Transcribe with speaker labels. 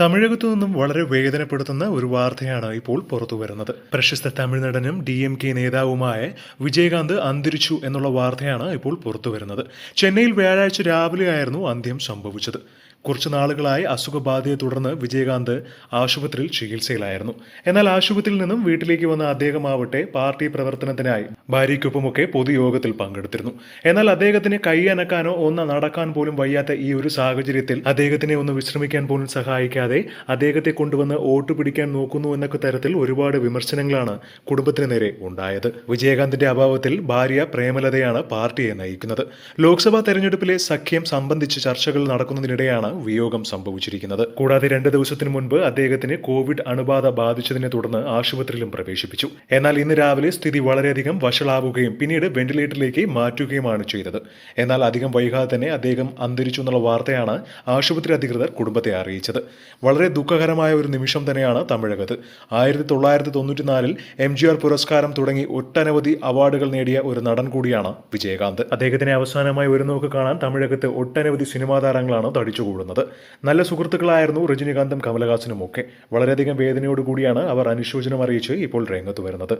Speaker 1: തമിഴകത്തു നിന്നും വളരെ വേദനപ്പെടുത്തുന്ന ഒരു വാർത്തയാണ് ഇപ്പോൾ പുറത്തു വരുന്നത്. പ്രശസ്ത തമിഴ് നടനും ഡി എം കെ നേതാവുമായ വിജയകാന്ത് അന്തരിച്ചു എന്നുള്ള വാർത്തയാണ് ഇപ്പോൾ പുറത്തു വരുന്നത്. ചെന്നൈയിൽ വ്യാഴാഴ്ച രാവിലെയായിരുന്നു അന്ത്യം സംഭവിച്ചത്. കുറച്ചു നാളുകളായി അസുഖബാധയെ തുടർന്ന് വിജയകാന്ത് ആശുപത്രിയിൽ ചികിത്സയിലായിരുന്നു. എന്നാൽ ആശുപത്രിയിൽ നിന്നും വീട്ടിലേക്ക് വന്ന അദ്ദേഹമാവട്ടെ പാർട്ടി പ്രവർത്തനത്തിനായി ഭാര്യയ്ക്കൊപ്പമൊക്കെ പൊതുയോഗത്തിൽ പങ്കെടുത്തിരുന്നു. എന്നാൽ അദ്ദേഹത്തിന് കൈ അനക്കാനോ ഒന്ന് നടക്കാൻ പോലും വയ്യാത്ത ഈ ഒരു സാഹചര്യത്തിൽ അദ്ദേഹത്തിനെ ഒന്ന് വിശ്രമിക്കാൻ പോലും സഹായിക്കാതെ അദ്ദേഹത്തെ കൊണ്ടുവന്ന് വോട്ട് പിടിക്കാൻ നോക്കുന്നു എന്നൊക്കെ തരത്തിൽ ഒരുപാട് വിമർശനങ്ങളാണ് കുടുംബത്തിന് നേരെ ഉണ്ടായത്. വിജയകാന്തിന്റെ അഭാവത്തിൽ ഭാര്യ പ്രേമലതയാണ് പാർട്ടിയെ നയിക്കുന്നത്. ലോക്സഭാ തെരഞ്ഞെടുപ്പിലെ സഖ്യം സംബന്ധിച്ച് ചർച്ചകൾ നടക്കുന്നതിനിടെയാണ് വിയോഗം സംഭവിച്ചിരിക്കുന്നത്. കൂടാതെ രണ്ട് ദിവസത്തിന് മുൻപ് അദ്ദേഹത്തിന് കോവിഡ് അണുബാധ ബാധിച്ചതിനെ തുടർന്ന് ആശുപത്രിയിലും പ്രവേശിപ്പിച്ചു. എന്നാൽ ഇന്ന് രാവിലെ സ്ഥിതി വളരെയധികം വഷളാവുകയും പിന്നീട് വെന്റിലേറ്ററിലേക്ക് മാറ്റുകയുമാണ് ചെയ്തത്. എന്നാൽ അധികം വൈകാതെ തന്നെ അദ്ദേഹം അന്തരിച്ചു എന്നുള്ള വാർത്തയാണ് ആശുപത്രി അധികൃതർ കുടുംബത്തെ അറിയിച്ചത്. വളരെ ദുഃഖകരമായ ഒരു നിമിഷം തന്നെയാണ് തമിഴകത്ത് ആയിരത്തി തൊള്ളായിരത്തി തൊണ്ണൂറ്റിനാലിൽ എം ജി ആർ പുരസ്കാരം തുടങ്ങി ഒട്ടനവധി അവാർഡുകൾ നേടിയ ഒരു നടൻ കൂടിയാണ് വിജയകാന്ത്. അദ്ദേഹത്തിനെ അവസാനമായി ഒരു നോക്ക് കാണാൻ തമിഴകത്ത് ഒട്ടനവധി സിനിമാ താരങ്ങളാണ് തടിച്ചുകൂടുന്നത്. നല്ല സുഹൃത്തുക്കളായിരുന്നു രജനീകാന്തും കമലഹാസനും ഒക്കെ വളരെയധികം വേദനയോടുകൂടിയാണ് അവർ അനുശോചനം അറിയിച്ച് ഇപ്പോൾ രംഗത്ത് വരുന്നത്.